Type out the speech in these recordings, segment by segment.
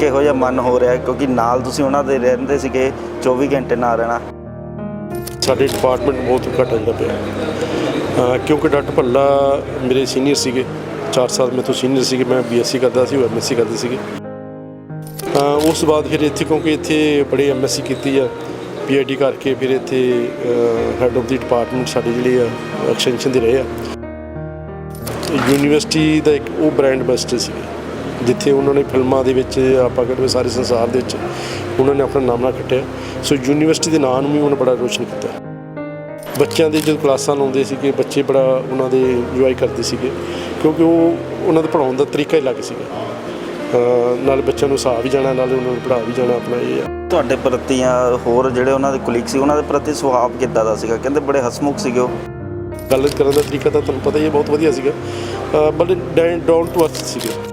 ਕਿਹੋ ਜਿਹਾ ਮਨ ਹੋ ਰਿਹਾ ਕਿਉਂਕਿ ਨਾਲ ਤੁਸੀਂ ਉਹਨਾਂ ਦੇ ਰਹਿੰਦੇ ਸੀਗੇ 24 ਘੰਟੇ ਨਾਲ ਰਹਿਣਾ। ਸਾਡੇ ਡਿਪਾਰਟਮੈਂਟ ਬਹੁਤ ਘੱਟ ਜਾਂਦਾ ਪਿਆ। ਕਿਉਂਕਿ ਡਾਕਟਰ ਭੱਲਾ ਮੇਰੇ ਸੀਨੀਅਰ ਸੀਗੇ। 4 ਸਾਲ ਮੇਰੇ ਤੋਂ ਸੀਨੀਅਰ ਸੀਗੇ। ਮੈਂ ਬੀਐਸਸੀ ਕਰਦਾ ਸੀ, ਉਹ ਐਮਐਸਸੀ ਕਰਦੇ ਸੀਗੇ। ਉਸ ਤੋਂ ਬਾਅਦ ਫਿਰ ਇੱਥੇ, ਕਿਉਂਕਿ ਇੱਥੇ ਬੜੇ ਐਮਐਸਸੀ ਕੀਤੀ ਆ ਪੀਆਈਡੀ ਕਰਕੇ ਫਿਰ ਇੱਥੇ ਹੈੱਡ ਆਫ ਦੀ ਡਿਪਾਰਟਮੈਂਟ ਸਾਡੀ ਜਿਹੜੀ ਆ ਐਕਸਟੈਂਸ਼ਨ ਦੇ ਰਹੇ ਆ। ਯੂਨੀਵਰਸਿਟੀ ਦਾ ਇੱਕ ਉਹ ਬ੍ਰਾਂਡ ਬਸਟਰ ਸੀ ਜਿੱਥੇ ਉਹਨਾਂ ਨੇ ਫਿਲਮਾਂ ਦੇ ਵਿੱਚ ਆਪਾਂ ਕਹਿੰਦੇ ਸਾਰੇ ਸੰਸਾਰ ਦੇ ਵਿੱਚ ਉਹਨਾਂ ਨੇ ਆਪਣਾ ਨਾਮ ਨਾ ਖੱਟਿਆ। ਸੋ ਯੂਨੀਵਰਸਿਟੀ ਦੇ ਨਾਂ ਨੂੰ ਵੀ ਉਹਨਾਂ ਬੜਾ ਰੋਸ਼ਨ ਕੀਤਾ। ਬੱਚਿਆਂ ਦੇ ਜਦੋਂ ਕਲਾਸਾਂ ਲਾਉਂਦੇ ਸੀਗੇ ਬੱਚੇ ਬੜਾ ਉਹਨਾਂ ਦੇ ਇੰਜੋਏ ਕਰਦੇ ਸੀਗੇ ਕਿਉਂਕਿ ਉਹ ਉਹਨਾਂ ਦਾ ਪੜਾਉਣ ਦਾ ਤਰੀਕਾ ਹੀ ਅਲੱਗ ਸੀਗਾ। ਨਾਲ ਬੱਚਿਆਂ ਨੂੰ ਹਿਸਾਬ ਵੀ ਜਾਣਾ ਨਾਲ ਉਹਨਾਂ ਨੂੰ ਪੜ੍ਹਾ ਵੀ ਜਾਣਾ ਆਪਣਾ ਇਹ ਆ। ਤੁਹਾਡੇ ਪ੍ਰਤੀ ਜਾਂ ਹੋਰ ਜਿਹੜੇ ਉਹਨਾਂ ਦੇ ਕੁਲੀਗ ਸੀ ਉਹਨਾਂ ਦੇ ਪ੍ਰਤੀ ਸੁਭਾਅ ਕਿੱਦਾਂ ਦਾ ਸੀਗਾ? ਕਹਿੰਦੇ ਬੜੇ ਹਸਮੁਖ ਸੀਗੇ ਉਹ। ਗੱਲ ਕਰਨ ਦਾ ਤਰੀਕਾ ਤਾਂ ਤੁਹਾਨੂੰ ਪਤਾ ਹੀ ਹੈ ਬਹੁਤ ਵਧੀਆ ਸੀਗਾ। ਬੜੇ ਡਾਊਨ ਟੂ ਅਰਥ ਸੀਗੇ।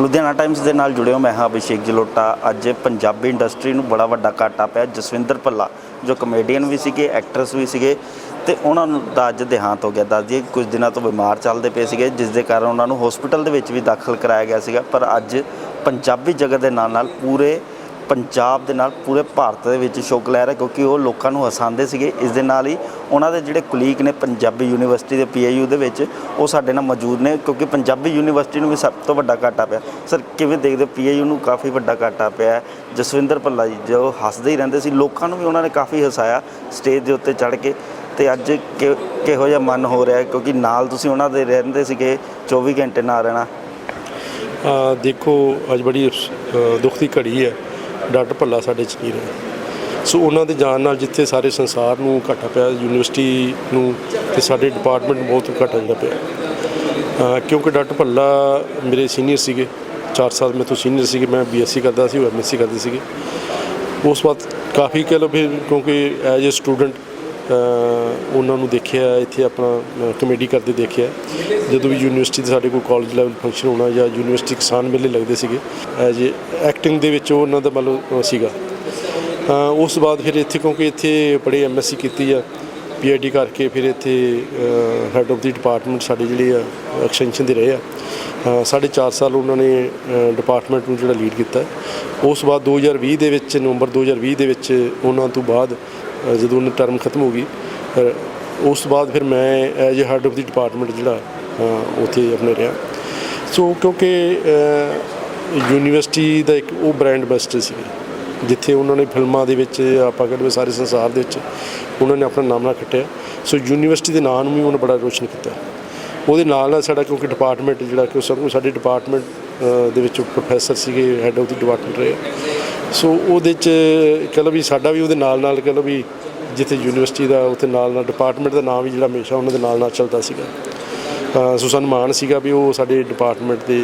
ਲੁਧਿਆਣਾ ਟਾਈਮਸ ਦੇ ਨਾਲ ਜੁੜਿਓ ਮੈਂ ਹਾਂ ਅਭਿਸ਼ੇਕ ਜਲੋਟਾ। ਅੱਜ ਪੰਜਾਬੀ ਇੰਡਸਟਰੀ ਨੂੰ ਬੜਾ ਵੱਡਾ ਘਾਟਾ ਪਿਆ। ਜਸਵਿੰਦਰ ਭੱਲਾ, ਜੋ ਕਮੇਡੀਅਨ ਵੀ ਸੀਗੇ ਐਕਟਰਸ ਵੀ ਸੀਗੇ, ਤੇ ਉਹਨਾਂ ਨੂੰ ਦਾ ਅੱਜ ਦੇਹਾਂਤ ਹੋ ਗਿਆ। ਦੱਸ ਦਈਏ ਕੁਝ ਦਿਨਾਂ ਤੋਂ ਬਿਮਾਰ ਚੱਲਦੇ ਪਏ ਸੀਗੇ, ਜਿਸ ਦੇ ਕਾਰਨ ਉਹਨਾਂ ਨੂੰ ਹਸਪੀਟਲ ਦੇ ਵਿੱਚ ਵੀ ਦਾਖਲ ਕਰਾਇਆ ਗਿਆ ਸੀਗਾ। ਪਰ ਅੱਜ ਪੰਜਾਬੀ ਜਗਤ ਦੇ ਨਾਲ ਨਾਲ ਪੂਰੇ ਪੰਜਾਬ ਦੇ ਨਾਲ ਪੂਰੇ ਭਾਰਤ ਦੇ ਵਿੱਚ ਸ਼ੋਕ ਲੈ ਰਿਹਾ ਕਿਉਂਕਿ ਉਹ ਲੋਕਾਂ ਨੂੰ ਹਸਾਉਂਦੇ ਸੀਗੇ। ਇਸ ਦੇ ਨਾਲ ਹੀ ਉਹਨਾਂ ਦੇ ਜਿਹੜੇ ਕੁਲੀਗ ਨੇ ਪੰਜਾਬੀ ਯੂਨੀਵਰਸਿਟੀ ਦੇ ਪੀਆਈਯੂ ਦੇ ਵਿੱਚ, ਉਹ ਸਾਡੇ ਨਾਲ ਮੌਜੂਦ ਨੇ ਕਿਉਂਕਿ ਪੰਜਾਬੀ ਯੂਨੀਵਰਸਿਟੀ ਨੂੰ ਵੀ ਸਭ ਤੋਂ ਵੱਡਾ ਘਾਟਾ ਪਿਆ। ਸਰ ਕਿਵੇਂ ਦੇਖਦੇ ਪੀਆਈਯੂ ਨੂੰ ਕਾਫੀ ਵੱਡਾ ਘਾਟਾ ਪਿਆ ਜਸਵਿੰਦਰ ਭੱਲਾ ਜੀ, ਜੋ ਹੱਸਦੇ ਹੀ ਰਹਿੰਦੇ ਸੀ, ਲੋਕਾਂ ਨੂੰ ਵੀ ਉਹਨਾਂ ਨੇ ਕਾਫੀ ਹਸਾਇਆ ਸਟੇਜ ਦੇ ਉੱਤੇ ਚੜ੍ਹ ਕੇ। ਤੇ ਅੱਜ ਕਿ- ਕਿਹੋ ਜਿਹਾ ਮਨ ਹੋ ਰਿਹਾ ਕਿਉਂਕਿ ਨਾਲ ਤੁਸੀਂ ਉਹਨਾਂ ਦੇ ਰਹਿੰਦੇ ਸੀਗੇ 24 ਘੰਟੇ ਨਾਲ ਰਹਿਣਾ। ਦੇਖੋ, ਅੱਜ ਬੜੀ ਦੁੱਖ ਦੀ ਘੜੀ ਹੈ। ਡਾਕਟਰ ਭੱਲਾ ਸਾਡੇ ਚ ਨਹੀਂ ਰਹੇ? ਸੋ ਉਹਨਾਂ ਦੇ ਜਾਣ ਨਾਲ ਜਿੱਥੇ ਸਾਰੇ ਸੰਸਾਰ ਨੂੰ ਘਾਟਾ ਪਿਆ, ਯੂਨੀਵਰਸਿਟੀ ਨੂੰ ਤੇ ਸਾਡੇ ਡਿਪਾਰਟਮੈਂਟ ਨੂੰ ਬਹੁਤ ਘਾਟਾ ਜਿਹੜਾ ਪਿਆ। ਕਿਉਂਕਿ ਡਾਕਟਰ ਭੱਲਾ ਮੇਰੇ ਸੀਨੀਅਰ ਸੀਗੇ 4 ਸਾਲ ਮੇਰੇ ਤੋਂ ਸੀਨੀਅਰ ਸੀਗੇ, ਮੈਂ ਬੀਐਸਸੀ ਕਰਦਾ ਸੀ, ਉਹ ਐਮਐਸਸੀ ਕਰਦੇ ਸੀਗੇ। ਉਸ ਵਕਤ ਕਾਫੀ ਕਹਿ ਲਓ ਫਿਰ ਕਿਉਂਕਿ ਐਜ਼ ਅ ਸਟੂਡੈਂਟ ਉਹਨਾਂ ਨੂੰ ਦੇਖਿਆ, ਇੱਥੇ ਆਪਣਾ ਕਮੇਡੀ ਕਰਦੇ ਦੇਖਿਆ। ਜਦੋਂ ਵੀ ਯੂਨੀਵਰਸਿਟੀ ਦੇ ਸਾਡੇ ਕੋਈ ਕਾਲਜ ਲੈਵਲ ਫੰਕਸ਼ਨ ਹੋਣਾ ਜਾਂ ਯੂਨੀਵਰਸਿਟੀ ਕਿਸਾਨ ਮੇਲੇ ਲੱਗਦੇ ਸੀਗੇ ਐਜ਼ ਐਕਟਿੰਗ ਦੇ ਵਿੱਚ ਉਹਨਾਂ ਦਾ ਮਤਲਬ ਸੀਗਾ। ਉਸ ਤੋਂ ਬਾਅਦ ਫਿਰ ਇੱਥੇ, ਕਿਉਂਕਿ ਇੱਥੇ ਬੜੇ ਐਮਐਸਸੀ ਕੀਤੀ ਆ ਪੀਆਈਡੀ ਕਰਕੇ ਫਿਰ ਇੱਥੇ ਹੈੱਡ ਆਫ ਦੀ ਡਿਪਾਰਟਮੈਂਟ ਸਾਡੀ ਜਿਹੜੀ ਆ ਐਕਸਟੈਂਸ਼ਨ ਦੇ ਰਹੇ ਆ। ਸਾਢੇ ਚਾਰ ਸਾਲ ਉਹਨਾਂ ਨੇ ਡਿਪਾਰਟਮੈਂਟ ਨੂੰ ਜਿਹੜਾ ਲੀਡ ਕੀਤਾ। ਉਸ ਤੋਂ ਬਾਅਦ 2020 ਦੇ ਵਿੱਚ, ਨਵੰਬਰ 2020 ਦੇ ਵਿੱਚ ਉਹਨਾਂ ਤੋਂ ਬਾਅਦ ਜਦੋਂ ਉਹਨਾਂ ਟਰਮ ਖਤਮ ਹੋ ਗਈ ਉਸ ਤੋਂ ਬਾਅਦ ਫਿਰ ਮੈਂ as head of the department ਜਿਹੜਾ ਉੱਥੇ ਆਪਣੇ ਰਿਹਾ। ਸੋ ਕਿਉਂਕਿ ਯੂਨੀਵਰਸਿਟੀ ਦਾ ਇੱਕ ਉਹ ਬ੍ਰਾਂਡ ਬਸਟਰ ਸੀ ਜਿੱਥੇ ਉਹਨਾਂ ਨੇ ਫਿਲਮਾਂ ਦੇ ਵਿੱਚ, ਆਪਾਂ ਕਹਿੰਦੇ ਸਾਰੇ ਸੰਸਾਰ ਦੇ ਵਿੱਚ ਉਹਨਾਂ ਨੇ ਆਪਣਾ ਨਾਮ ਨਾ ਖੱਟਿਆ। ਸੋ ਯੂਨੀਵਰਸਿਟੀ ਦੇ ਨਾਂ ਨੂੰ ਵੀ ਉਹਨੇ ਬੜਾ ਰੋਸ਼ਨ ਕੀਤਾ। ਉਹਦੇ ਨਾਲ ਨਾਲ ਸਾਡਾ ਕਿਉਂਕਿ ਡਿਪਾਰਟਮੈਂਟ ਜਿਹੜਾ ਕਿ ਸਭ ਨੂੰ ਸਾਡੇ ਡਿਪਾਰਟਮੈਂਟ ਦੇ ਵਿੱਚ ਪ੍ਰੋਫੈਸਰ ਸੀਗੇ ਹੈੱਡ ਆਫ ਦੀ ਡਿਪਾਰਟਮੈਂਟ ਰਹੇ। ਸੋ ਉਹਦੇ ਚ ਕਹਿ ਲਓ ਵੀ ਸਾਡਾ ਵੀ ਉਹਦੇ ਨਾਲ ਨਾਲ ਕਹਿ ਲਓ ਵੀ ਜਿੱਥੇ ਯੂਨੀਵਰਸਿਟੀ ਦਾ ਉੱਥੇ ਨਾਲ ਨਾਲ ਡਿਪਾਰਟਮੈਂਟ ਦਾ ਨਾਮ ਵੀ ਜਿਹੜਾ ਹਮੇਸ਼ਾ ਉਹਨਾਂ ਦੇ ਨਾਲ ਨਾਲ ਚੱਲਦਾ ਸੀਗਾ। ਸੋ ਸਾਨੂੰ ਮਾਣ ਸੀਗਾ ਵੀ ਉਹ ਸਾਡੇ ਡਿਪਾਰਟਮੈਂਟ ਦੇ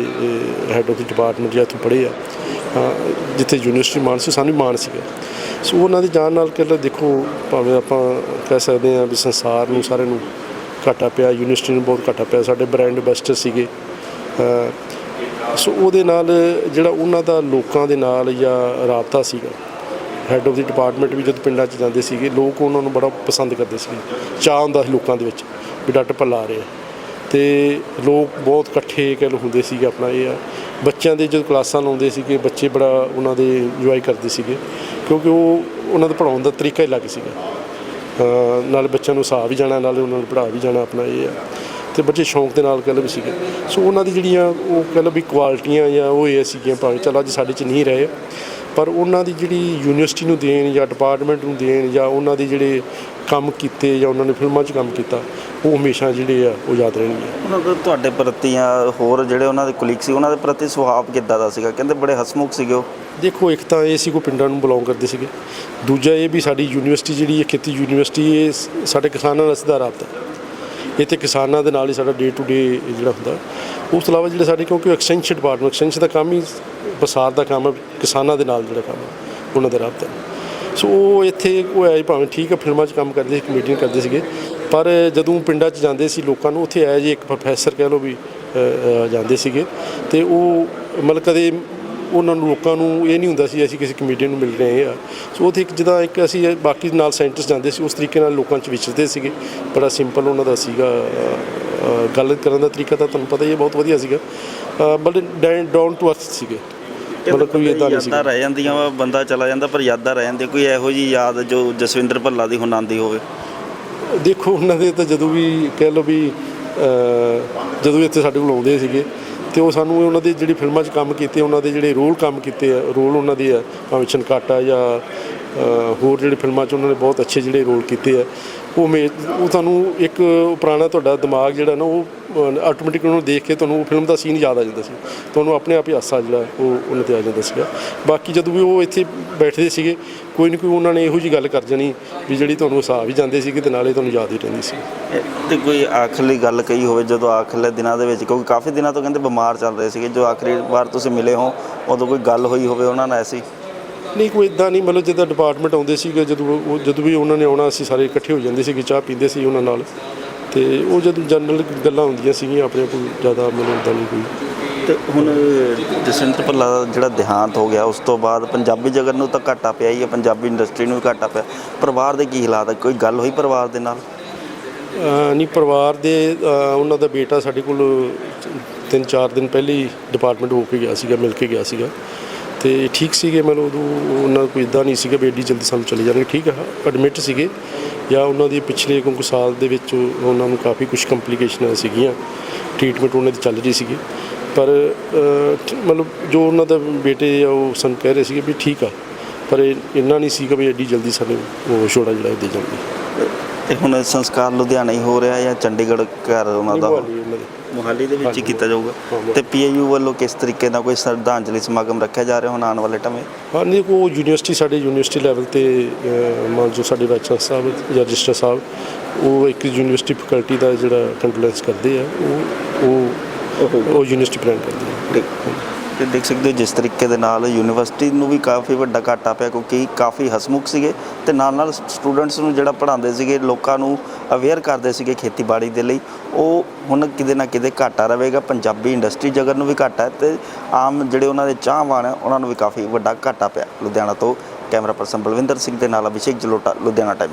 ਹੈੱਡ ਆਫ ਦੀ ਡਿਪਾਰਟਮੈਂਟ ਜਾਂ ਇੱਥੋਂ ਪੜ੍ਹੇ ਆ। ਜਿੱਥੇ ਯੂਨੀਵਰਸਿਟੀ ਮਾਣ ਸੀ ਸਾਨੂੰ ਵੀ ਮਾਣ ਸੀਗਾ। ਸੋ ਉਹਨਾਂ ਦੇ ਜਾਣ ਨਾਲ ਕਿ ਦੇਖੋ, ਭਾਵੇਂ ਆਪਾਂ ਕਹਿ ਸਕਦੇ ਹਾਂ ਵੀ ਸੰਸਾਰ ਨੂੰ ਸਾਰੇ ਨੂੰ ਘਾਟਾ ਪਿਆ, ਯੂਨੀਵਰਸਿਟੀ ਨੂੰ ਬਹੁਤ ਘਾਟਾ ਪਿਆ, ਸਾਡੇ ਬ੍ਰਾਂਡ ਬੈਸਟਰ ਸੀਗੇ। ਸੋ ਉਹਦੇ ਨਾਲ ਜਿਹੜਾ ਉਹਨਾਂ ਦਾ ਲੋਕਾਂ ਦੇ ਨਾਲ ਜਾਂ ਰਾਬਤਾ ਸੀਗਾ ਹੈੱਡ ਆਫ ਦੀ ਡਿਪਾਰਟਮੈਂਟ ਵੀ ਜਦ ਪਿੰਡਾਂ 'ਚ ਜਾਂਦੇ ਸੀਗੇ, ਲੋਕ ਉਹਨਾਂ ਨੂੰ ਬੜਾ ਪਸੰਦ ਕਰਦੇ ਸੀ ਚਾਹ ਹੁੰਦਾ ਸੀ ਲੋਕਾਂ ਦੇ ਵਿੱਚ ਵੀ ਡਾਕਟਰ ਭੱਲਾ ਆ ਰਿਹਾ। ਤੇ ਲੋਕ ਬਹੁਤ ਇਕੱਠੇ ਕਹਿ ਲਓ ਹੁੰਦੇ ਸੀਗੇ ਆਪਣਾ ਇਹ ਆ। ਬੱਚਿਆਂ ਦੇ ਜਦੋਂ ਕਲਾਸਾਂ ਲਾਉਂਦੇ ਸੀਗੇ, ਬੱਚੇ ਬੜਾ ਉਹਨਾਂ ਦੇ ਇੰਜੋਏ ਕਰਦੇ ਸੀਗੇ, ਕਿਉਂਕਿ ਉਹ ਉਹਨਾਂ ਦਾ ਪੜਾਉਣ ਦਾ ਤਰੀਕਾ ਹੀ ਅਲੱਗ ਸੀਗਾ। ਅਹ ਨਾਲ ਬੱਚਿਆਂ ਨੂੰ ਸਾਹ ਵੀ ਜਾਣਾ, ਨਾਲ ਉਹਨਾਂ ਨੂੰ ਪੜ੍ਹਾ ਵੀ ਜਾਣਾ ਆਪਣਾ ਇਹ ਆ। ਤੇ ਬੱਚੇ ਸ਼ੌਂਕ ਦੇ ਨਾਲ ਕਹਿ ਲਓ ਵੀ ਸੀਗੇ। ਸੋ ਉਹਨਾਂ ਦੀ ਜਿਹੜੀਆਂ ਉਹ ਕਹਿ ਲਓ ਵੀ ਕੁਆਲਿਟੀਆਂ ਜਾਂ ਉਹ ਇਹ ਸੀਗੀਆਂ ਭਾਵੇਂ ਚਲ ਅੱਜ ਸਾਡੇ 'ਚ ਨਹੀਂ ਰਹੇ, ਪਰ ਉਹਨਾਂ ਦੀ ਜਿਹੜੀ ਯੂਨੀਵਰਸਿਟੀ ਨੂੰ ਦੇਣ ਜਾਂ ਡਿਪਾਰਟਮੈਂਟ ਨੂੰ ਦੇਣ ਜਾਂ ਉਹਨਾਂ ਦੇ ਜਿਹੜੇ ਕੰਮ ਕੀਤੇ ਜਾਂ ਉਹਨਾਂ ਨੇ ਫਿਲਮਾਂ 'ਚ ਕੰਮ ਕੀਤਾ ਉਹ ਹਮੇਸ਼ਾ ਜਿਹੜੇ ਆ ਉਹ ਯਾਦ ਰਹਿਣਗੇ। ਉਹਨਾਂ ਦਾ ਤੁਹਾਡੇ ਪ੍ਰਤੀ ਜਾਂ ਹੋਰ ਜਿਹੜੇ ਉਹਨਾਂ ਦੇ ਕੁਲੀਗ ਸੀ ਉਹਨਾਂ ਦੇ ਪ੍ਰਤੀ ਸੁਭਾਅ ਕਿੱਦਾਂ ਦਾ ਸੀਗਾ? ਕਹਿੰਦੇ ਬੜੇ ਹਸਮੁਖ ਸੀਗੇ ਉਹ। ਦੇਖੋ ਇੱਕ ਤਾਂ ਇਹ ਸੀ ਕੋਈ ਪਿੰਡਾਂ ਨੂੰ ਬਿਲੋਂਗ ਕਰਦੇ ਸੀਗੇ। ਦੂਜਾ ਇਹ ਵੀ ਸਾਡੀ ਯੂਨੀਵਰਸਿਟੀ ਜਿਹੜੀ ਹੈ ਖੇਤੀ ਯੂਨੀਵਰਸਿਟੀ ਇਹ ਸਾਡੇ ਕਿਸਾਨਾਂ ਨਾਲ ਸਿੱਧਾ ਰਾਬਤਾ। ਤੇ ਕਿਸਾਨਾਂ ਦੇ ਨਾਲ ਹੀ ਸਾਡਾ ਡੇ ਟੂ ਡੇ ਜਿਹੜਾ ਹੁੰਦਾ। ਉਸ ਤੋਂ ਇਲਾਵਾ ਜਿਹੜੇ ਸਾਡੇ ਕਿਉਂਕਿ ਐਕਸਟੈਂਸ਼ਨ ਡਿਪਾਰਟਮੈਂਟ ਐਕਸਟੈਂਸ਼ਨ ਦਾ ਕੰਮ ਹੀ ਪ੍ਰਸਾਰ ਦਾ ਕੰਮ ਹੈ ਕਿਸਾਨਾਂ ਦੇ ਨਾਲ ਜਿਹੜਾ ਕੰਮ ਉਹਨਾਂ ਦਾ ਰਾਬਤਾ। ਸੋ ਉਹ ਇੱਥੇ ਉਹ ਹੈ ਭਾਵੇਂ ਠੀਕ ਹੈ ਫਿਲਮਾਂ 'ਚ ਕੰਮ ਕਰਦੇ ਸੀ ਕਮੇਡੀਅਨ ਕਰਦੇ ਸੀਗੇ। ਪਰ ਜਦੋਂ ਪਿੰਡਾਂ 'ਚ ਜਾਂਦੇ ਸੀ ਲੋਕਾਂ ਨੂੰ, ਉੱਥੇ ਐਜ ਇੱਕ ਪ੍ਰੋਫੈਸਰ ਕਹਿ ਲਓ ਵੀ ਜਾਂਦੇ ਸੀਗੇ। ਤੇ ਉਹ ਮਤਲਬ ਕਦੇ ਉਹਨਾਂ ਨੂੰ ਲੋਕਾਂ ਨੂੰ ਇਹ ਨਹੀਂ ਹੁੰਦਾ ਸੀ, ਅਸੀਂ ਕਿਸੇ ਕਮੇਡੀਅਨ ਨੂੰ ਮਿਲ ਰਹੇ ਆ। ਸੋ ਉੱਥੇ ਇੱਕ ਜਿੱਦਾਂ ਇੱਕ ਅਸੀਂ ਬਾਕੀ ਨਾਲ ਸੈਂਟਰਸ ਜਾਂਦੇ ਸੀ, ਉਸ ਤਰੀਕੇ ਨਾਲ ਲੋਕਾਂ 'ਚ ਵਿਚਰਦੇ ਸੀਗੇ। ਬੜਾ ਸਿੰਪਲ ਉਹਨਾਂ ਦਾ ਸੀਗਾ ਗੱਲ ਕਰਨ ਦਾ ਤਰੀਕਾ ਤਾਂ ਤੁਹਾਨੂੰ ਪਤਾ ਹੀ ਹੈ, ਬਹੁਤ ਵਧੀਆ ਸੀਗਾ। ਬੜੇ ਡਾਊਨ ਟੂ ਅਰਥ ਸੀਗੇ। ਮਤਲਬ ਕੋਈ ਇਦਾਂ ਨਹੀਂ ਸੀ ਯਾਦਾਂ ਰਹਿ ਜਾਂਦੀਆਂ ਵਾ ਬੰਦਾ ਚਲਾ ਜਾਂਦਾ ਪਰ ਯਾਦਾਂ ਰਹਿ ਜਾਂਦੀਆਂ ਕੋਈ ਇਹੋ ਜੀ ਯਾਦ ਜੋ ਜਸਵਿੰਦਰ ਭੱਲਾ ਦੀ ਹੁਣ ਆਉਂਦੀ ਹੋਵੇ। ਦੇਖੋ ਉਹਨਾਂ ਦੇ ਤਾਂ ਜਦੋਂ ਵੀ ਕਹਿ ਲਓ ਵੀ ਜਦੋਂ ਇੱਥੇ ਸਾਡੇ ਕੋਲ ਆਉਂਦੇ ਸੀਗੇ ਤੇ ਉਹ ਸਾਨੂੰ ਉਹਨਾਂ ਦੀ ਜਿਹੜੀ ਫਿਲਮਾਂ 'ਚ ਕੰਮ ਕੀਤੇ ਉਹਨਾਂ ਦੇ ਜਿਹੜੇ ਰੋਲ ਕੰਮ ਕੀਤੇ ਆ ਰੋਲ ਉਹਨਾਂ ਦੇ ਆ ਭਾਵੇਂ ਛਨਕਾਟਾ ਜਾਂ ਹੋਰ ਜਿਹੜੇ ਫਿਲਮਾਂ 'ਚ ਉਹਨਾਂ ਨੇ ਬਹੁਤ ਅੱਛੇ ਜਿਹੜੇ ਰੋਲ ਕੀਤੇ ਆ ਉਹ ਮੇ ਉਹ ਤੁਹਾਨੂੰ ਇੱਕ ਪੁਰਾਣਾ ਤੁਹਾਡਾ ਦਿਮਾਗ ਜਿਹੜਾ ਨਾ ਉਹ ਆਟੋਮੈਟਿਕ ਉਹਨੂੰ ਦੇਖ ਕੇ ਤੁਹਾਨੂੰ ਉਹ ਫਿਲਮ ਦਾ ਸੀਨ ਯਾਦ ਆ ਜਾਂਦਾ ਸੀ। ਤੁਹਾਨੂੰ ਆਪਣੇ ਆਪ ਹੀ ਹਾਸਾ ਜਿਹੜਾ ਉਹ ਉਹਨਾਂ ਤੇ ਆ ਜਾਂਦਾ ਸੀਗਾ। ਬਾਕੀ ਜਦੋਂ ਵੀ ਉਹ ਇੱਥੇ ਬੈਠਦੇ ਸੀਗੇ ਕੋਈ ਨਾ ਕੋਈ ਉਹਨਾਂ ਨੇ ਇਹੋ ਜੀ ਗੱਲ ਕਰ ਜਾਣੀ ਵੀ ਜਿਹੜੀ ਤੁਹਾਨੂੰ ਹਸਾ ਵੀ ਜਾਂਦੇ ਸੀਗੇ ਤੇ ਨਾਲੇ ਤੁਹਾਨੂੰ ਯਾਦ ਹੀ ਰਹਿੰਦੀ ਸੀ। ਤੇ ਕੋਈ ਆਖਰੀ ਗੱਲ ਕਹੀ ਹੋਵੇ ਜਦੋਂ ਆਖਰਲੇ ਦਿਨਾਂ ਦੇ ਵਿੱਚ ਕਿਉਂਕਿ ਕਾਫੀ ਦਿਨਾਂ ਤੋਂ ਕਹਿੰਦੇ ਬਿਮਾਰ ਚੱਲ ਰਹੇ ਸੀਗੇ ਜੋ ਆਖਰੀ ਵਾਰ ਤੁਸੀਂ ਮਿਲੇ ਹੋ ਉਦੋਂ ਕੋਈ ਗੱਲ ਹੋਈ ਹੋਵੇ ਉਹਨਾਂ ਨਾਲ ਐਸੀ? ਨਹੀਂ ਕੋਈ ਇਦਾਂ ਨਹੀਂ ਮਤਲਬ ਜਿੱਦਾਂ ਡਿਪਾਰਟਮੈਂਟ ਆਉਂਦੇ ਸੀਗੇ ਜਦੋਂ ਉਹ ਜਦੋਂ ਵੀ ਉਹਨਾਂ ਨੇ ਆਉਣਾ ਅਸੀਂ ਸਾਰੇ ਇਕੱਠੇ ਹੋ ਜਾਂਦੇ ਸੀਗੇ ਚਾਹ ਪੀਂਦੇ ਸੀ ਉਹਨਾਂ ਨਾਲ। ਤੇ ਉਹ ਜਦੋਂ ਜਨਰਲ ਗੱਲਾਂ ਹੁੰਦੀਆਂ ਸੀਗੀਆਂ ਆਪਣੇ ਕੋਈ ਜ਼ਿਆਦਾ ਇਦਾਂ ਨਹੀਂ ਕੋਈ। ਤੇ ਹੁਣ ਜਸਵਿੰਦਰ ਭੱਲਾ ਦਾ ਜਿਹੜਾ ਦੇਹਾਂਤ ਹੋ ਗਿਆ ਉਸ ਤੋਂ ਬਾਅਦ ਪੰਜਾਬੀ ਜਗਤ ਨੂੰ ਤਾਂ ਘਾਟਾ ਪਿਆ ਹੀ ਹੈ ਪੰਜਾਬੀ ਇੰਡਸਟਰੀ ਨੂੰ ਵੀ ਘਾਟਾ ਪਿਆ। ਪਰਿਵਾਰ ਦੇ ਕੀ ਹਾਲਾਤ ਹੈ? ਕੋਈ ਗੱਲ ਹੋਈ ਪਰਿਵਾਰ ਦੇ ਨਾਲ? ਅਹ ਨਹੀਂ ਪਰਿਵਾਰ ਦੇ ਅਹ ਉਹਨਾਂ ਦਾ ਬੇਟਾ ਸਾਡੇ ਕੋਲ ਤਿੰਨ ਚਾਰ ਦਿਨ ਪਹਿਲੇ ਹੀ ਡਿਪਾਰਟਮੈਂਟ ਹੋ ਕੇ ਗਿਆ ਸੀਗਾ ਮਿਲ ਕੇ ਗਿਆ ਸੀਗਾ। ਤੇ ਠੀਕ ਸੀਗੇ, ਮਤਲਬ ਉਦੋਂ ਉਹਨਾਂ ਕੋਈ ਇਦਾਂ ਨਹੀਂ ਸੀਗਾ ਵੀ ਐਡੀ ਜਲਦੀ ਸਾਨੂੰ ਚਲੇ ਜਾਣਗੇ। ਠੀਕ ਆ ਐਡਮਿਟ ਸੀਗੇ ਜਾਂ ਉਹਨਾਂ ਦੀ ਪਿਛਲੇ ਕੁਝ ਸਾਲ ਦੇ ਵਿੱਚ ਉਹਨਾਂ ਨੂੰ ਕਾਫੀ ਕੁਝ ਕੰਪਲਿਕੇਸ਼ਨਾਂ ਸੀਗੀਆਂ ਟ੍ਰੀਟਮੈਂਟ ਉਹਨਾਂ ਦੀ ਚੱਲ ਰਹੀ ਸੀਗੀ। ਪਰ ਮਤਲਬ ਜੋ ਉਹਨਾਂ ਦਾ ਬੇਟੇ ਆ ਉਹ ਸਾਨੂੰ ਕਹਿ ਰਹੇ ਸੀਗੇ ਵੀ ਠੀਕ ਆ, ਪਰ ਇਹ, ਇੰਨਾ ਨਹੀਂ ਸੀਗਾ ਵੀ ਐਡੀ ਜਲਦੀ ਸਾਨੂੰ ਉਹ ਛੋੜਾ ਜਿਹੜਾ ਦੇ ਜਾਣਗੇ। ਤੇ ਹੁਣ ਸੰਸਕਾਰ ਲੁਧਿਆਣਾ ਹੀ ਹੋ ਰਿਹਾ ਜਾਂ ਚੰਡੀਗੜ੍ਹ ਘਰ ਉਹਨਾਂ ਦਾ ਮੁਹਾਲੀ ਦੇ। ਵਿੱਚ ਹੀ। ਕੀਤਾ ਜਾਊਗਾ। ਤੇ ਪੀਏਯੂ ਵੱਲੋਂ ਕਿਸ ਤਰੀਕੇ ਦਾ ਕੋਈ ਸ਼ਰਧਾਂਜਲੀ ਸਮਾਗਮ ਰੱਖਿਆ ਜਾ ਰਿਹਾ ਹੁਣ ਆਉਣ ਵਾਲੇ ਟਮੇ ਹਾਂ ਨਹੀਂ ਉਹ ਯੂਨੀਵਰਸਿਟੀ ਸਾਡੇ ਯੂਨੀਵਰਸਿਟੀ ਲੈਵਲ ਤੇ ਮੰਨ ਜੋ ਸਾਡੇ ਵਾਈਸ ਸਾਹਿਬ ਜਾਂ ਰਜਿਸਟਰ ਸਾਹਿਬ ਉਹ ਇੱਕ ਯੂਨੀਵਰਸਿਟੀ ਫੈਕਲਟੀ ਦਾ ਜਿਹੜਾ ਕੰਡੋਲੈਂਸ ਕਰਦੇ ਆ ਉਹ ਉਹ ਉਹ ਯੂਨੀਵਰਸਿਟੀ ਪ੍ਰੈਜ਼ੈਂਟ ਕਰਦੇ ਆ। ਤੇ ਦੇਖ ਸਕਦੇ ਹੋ ਜਿਸ ਤਰੀਕੇ ਦੇ ਨਾਲ ਯੂਨੀਵਰਸਿਟੀ ਨੂੰ ਵੀ ਕਾਫੀ ਵੱਡਾ ਘਾਟਾ ਪਿਆ ਕਿਉਂਕਿ ਕਾਫੀ ਹਸਮੁਖ ਸੀਗੇ ਤੇ ਨਾਲ ਨਾਲ ਸਟੂਡੈਂਟਸ ਨੂੰ ਜਿਹੜਾ ਪੜ੍ਹਾਉਂਦੇ ਸੀਗੇ, ਲੋਕਾਂ ਨੂੰ ਅਵੇਅਰ ਕਰਦੇ ਸੀਗੇ ਖੇਤੀਬਾੜੀ ਦੇ ਲਈ, ਉਹ ਹੁਣ ਕਿਤੇ ਨਾ ਕਿਤੇ ਘਾਟਾ ਰਹੇਗਾ। ਪੰਜਾਬੀ ਇੰਡਸਟਰੀ ਜਗਤ ਨੂੰ ਵੀ ਘਾਟਾ ਹੈ ਤੇ ਆਮ ਜਿਹੜੇ ਉਹਨਾਂ ਦੇ ਚਾਹਵਾਨ ਹੈ, ਉਹਨਾਂ ਨੂੰ ਵੀ ਕਾਫੀ ਵੱਡਾ ਘਾਟਾ ਪਿਆ। ਲੁਧਿਆਣਾ ਤੋਂ ਕੈਮਰਾ ਪਰਸਨ ਬਲਵਿੰਦਰ ਸਿੰਘ ਦੇ ਨਾਲ ਅਭਿਸ਼ੇਕ ਜਲੋਟਾ, ਲੁਧਿਆਣਾ ਟਾਈਮਸ